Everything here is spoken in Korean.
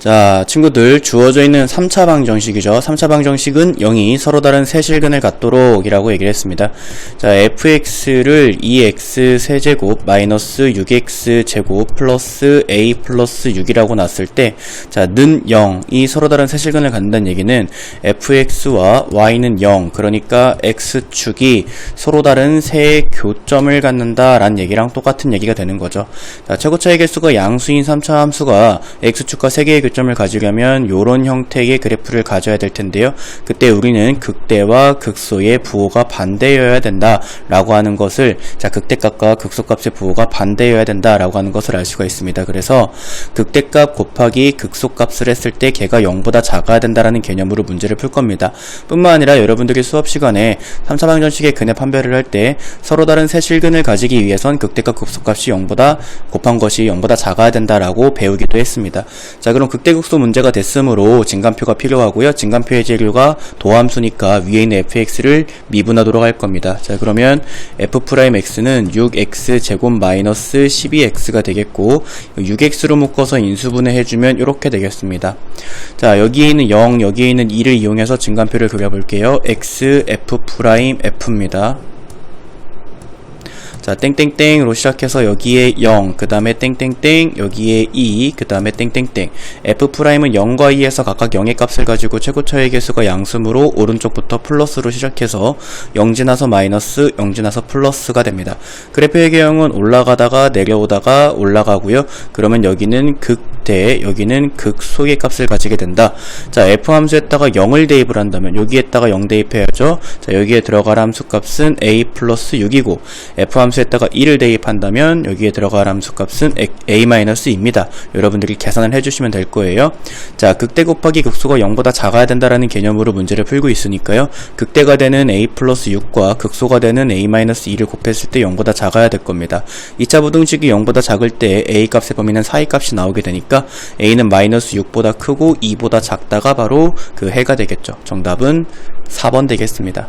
자, 친구들 주어져 있는 3차 방정식이죠. 3차 방정식은 0이 서로 다른 세실근을 갖도록 이라고 얘기를 했습니다. 자, fx를 2x 세제곱 마이너스 6x 제곱 플러스 a 플러스 6이라고 놨을 때 자, 는 0이 서로 다른 세실근을 갖는다는 얘기는 fx와 y는 0 그러니까 x축이 서로 다른 세 교점을 갖는다라는 얘기랑 똑같은 얘기가 되는 거죠. 자, 최고 차이 개수가 양수인 3차 함수가 x축과 3개의 교점을 가지려면 이런 형태의 그래프를 가져야 될 텐데요. 그때 우리는 극대와 극소의 부호가 반대여야 된다라고 하는 것을 자 극대값과 극소값의 부호가 반대여야 된다라고 하는 것을 알 수가 있습니다. 그래서 극대값 곱하기 극소값을 했을 때 걔가 0보다 작아야 된다라는 개념으로 문제를 풀 겁니다. 뿐만 아니라 여러분들이 수업 시간에 3차 방정식의 근의 판별을 할 때 서로 다른 세 실근을 가지기 위해선 극대값 극소값이 0보다 곱한 것이 0보다 작아야 된다라고 배우기도 했습니다. 자 그럼 극대극소 문제가 됐으므로 진간표가 필요하고요. 진간표의 재료가 도함수니까 위에 있는 fx를 미분하도록 할 겁니다. 자 그러면 f'x는 6x 제곱 마이너스 12x가 되겠고 6x로 묶어서 인수분해 해주면 이렇게 되겠습니다. 자 여기에 있는 0 여기에 있는 2를 이용해서 진간표를 그려볼게요. x f f입니다. 자, 땡땡땡으로 시작해서 여기에 0, 그 다음에 땡땡땡, 여기에 2, 그 다음에 땡땡땡. F'은 0과 2에서 각각 0의 값을 가지고 최고 차이 개수가 양수므로 오른쪽부터 플러스로 시작해서 0 지나서 마이너스, 0 지나서 플러스가 됩니다. 그래프의 개형은 올라가다가 내려오다가 올라가고요. 그러면 여기는 극대, 여기는 극소의 값을 가지게 된다. 자, F 함수에다가 0을 대입을 한다면 여기에다가 0 대입해야죠. 자, 여기에 들어갈 함수 값은 A 플러스 6이고 F 함수 에다가 2를 대입한다면 여기에 들어갈 함수 값은 a-2입니다. 여러분들이 계산을 해주시면 될 거예요. 자, 극대 곱하기 극소가 0보다 작아야 된다라는 개념으로 문제를 풀고 있으니까요. 극대가 되는 a 플러스 6과 극소가 되는 a-2를 곱했을 때 0보다 작아야 될 겁니다. 2차 부등식이 0보다 작을 때 a 값의 범위는 사이 값이 나오게 되니까 a는 마이너스 6보다 크고 2보다 작다가 바로 그 해가 되겠죠. 정답은 4번 되겠습니다.